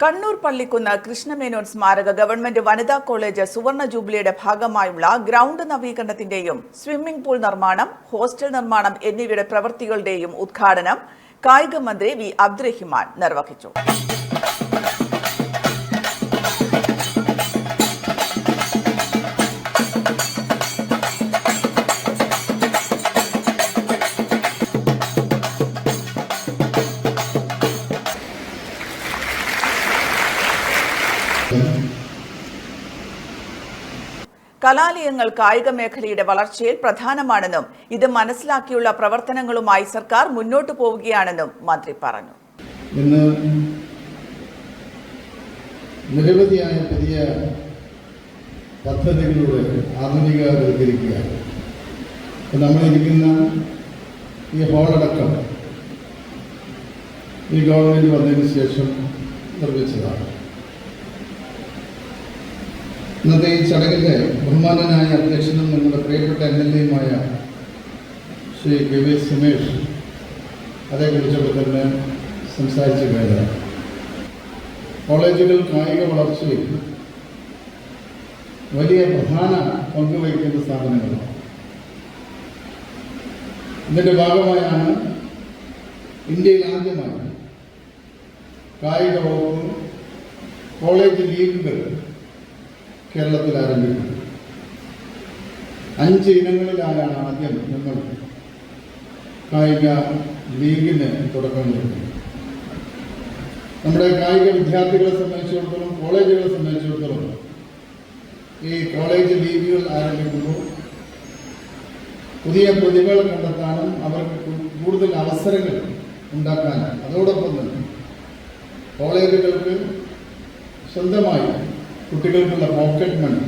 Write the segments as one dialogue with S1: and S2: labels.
S1: കണ്ണൂർ പള്ളിക്കുന്ന് കൃഷ്ണമേനോൻ സ്മാരക ഗവൺമെന്റ് വനിതാ കോളേജ് സുവർണ ജൂബിലിയുടെ ഭാഗമായുള്ള ഗ്രൗണ്ട് നവീകരണത്തിന്റെയും സ്വിമ്മിംഗ് പൂൾ നിർമ്മാണം ഹോസ്റ്റൽ നിർമ്മാണം എന്നിവയുടെ പ്രവൃത്തികളുടെയും ഉദ്ഘാടനം കായിക മന്ത്രി വി അബ്ദുറഹിമാൻ നിർവഹിച്ചു. കലാലയങ്ങൾ കായിക മേഖലയുടെ വളർച്ചയിൽ പ്രധാനമാണെന്നും ഇത് മനസ്സിലാക്കിയുള്ള പ്രവർത്തനങ്ങളുമായി സർക്കാർ മുന്നോട്ടു പോവുകയാണെന്നും മന്ത്രി പറഞ്ഞു.
S2: ഇന്ന് നിരവധിയായ പുതിയ പദ്ധതികളിലൂടെ ആധുനികവൽക്കരിക്കുകയാണ് നമ്മളിരിക്കുന്ന ഈ ഹോളടക്കം ഈ ഗവൺമെന്റ് വന്നതിന് ശേഷം നിർമ്മിച്ചതാണ്. ഇന്നത്തെ ഈ ചടങ്ങിന്റെ ബഹുമാനനായ അധ്യക്ഷനും നമ്മുടെ പ്രിയപ്പെട്ട എം എൽ എയുമായ ശ്രീ കെ വി സുമേഷ് അതേക്കുറിച്ചൊക്കെ തന്നെ സംസാരിച്ചു കഴിഞ്ഞാൽ കോളേജുകൾ കായിക വളർച്ചയിൽ വലിയ പ്രധാന പങ്ക് വഹിക്കുന്ന സ്ഥാപനങ്ങളാണ് ഇതിന്റെ ഭാഗമായാണ് ഇന്ത്യയിൽ ആദ്യമായി കായിക വകുപ്പ് കോളേജ് ലീഗുകൾ കേരളത്തിൽ ആരംഭിക്കുന്നത് അഞ്ച് ഇനങ്ങളിലായാണ് ആദ്യം നമ്മൾ കായിക ലീഗിന് തുടക്കം കൊടുക്കുന്നത് നമ്മുടെ കായിക വിദ്യാർത്ഥികളെ സംബന്ധിച്ചിടത്തോളം കോളേജുകളെ സംബന്ധിച്ചിടത്തോളം ഈ കോളേജ് ലീഗുകൾ ആരംഭിക്കുമ്പോൾ പുതിയ പ്രതിഭകൾ കണ്ടെത്താനും അവർക്ക് കൂടുതൽ അവസരങ്ങൾ ഉണ്ടാക്കാനും അതോടൊപ്പം തന്നെ കോളേജുകൾക്ക് സ്വന്തമായി കുട്ടികൾക്കുള്ള പോക്കറ്റ് മണി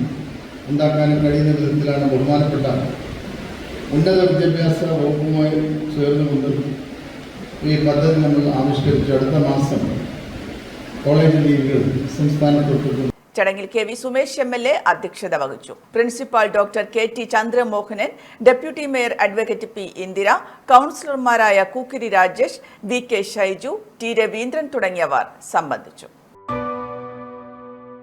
S2: ഉണ്ടാക്കാനും കഴിയുന്ന വിധത്തിലാണ് ബഹുമാനപ്പെട്ട ഉന്നത വിദ്യാഭ്യാസ വകുപ്പുമായി ചേർന്നുകൊണ്ട് ഈ പദ്ധതി നമ്മൾ ആവിഷ്കരിച്ചു. അടുത്ത മാസം കോളേജ് ലീഗുകൾ സംസ്ഥാനത്തൊട്ട്
S1: ചടങ്ങിൽ K V Sumesh M L A അധ്യക്ഷത വഹിച്ചു. Principal doctor K T Chandramohanan deputy mayor advocate P Indira കൗൺസിലർമാരായ Kookkiri Rajesh V K Shaiju T Raveendran തുടങ്ങിയവർ സംബന്ധിച്ചു.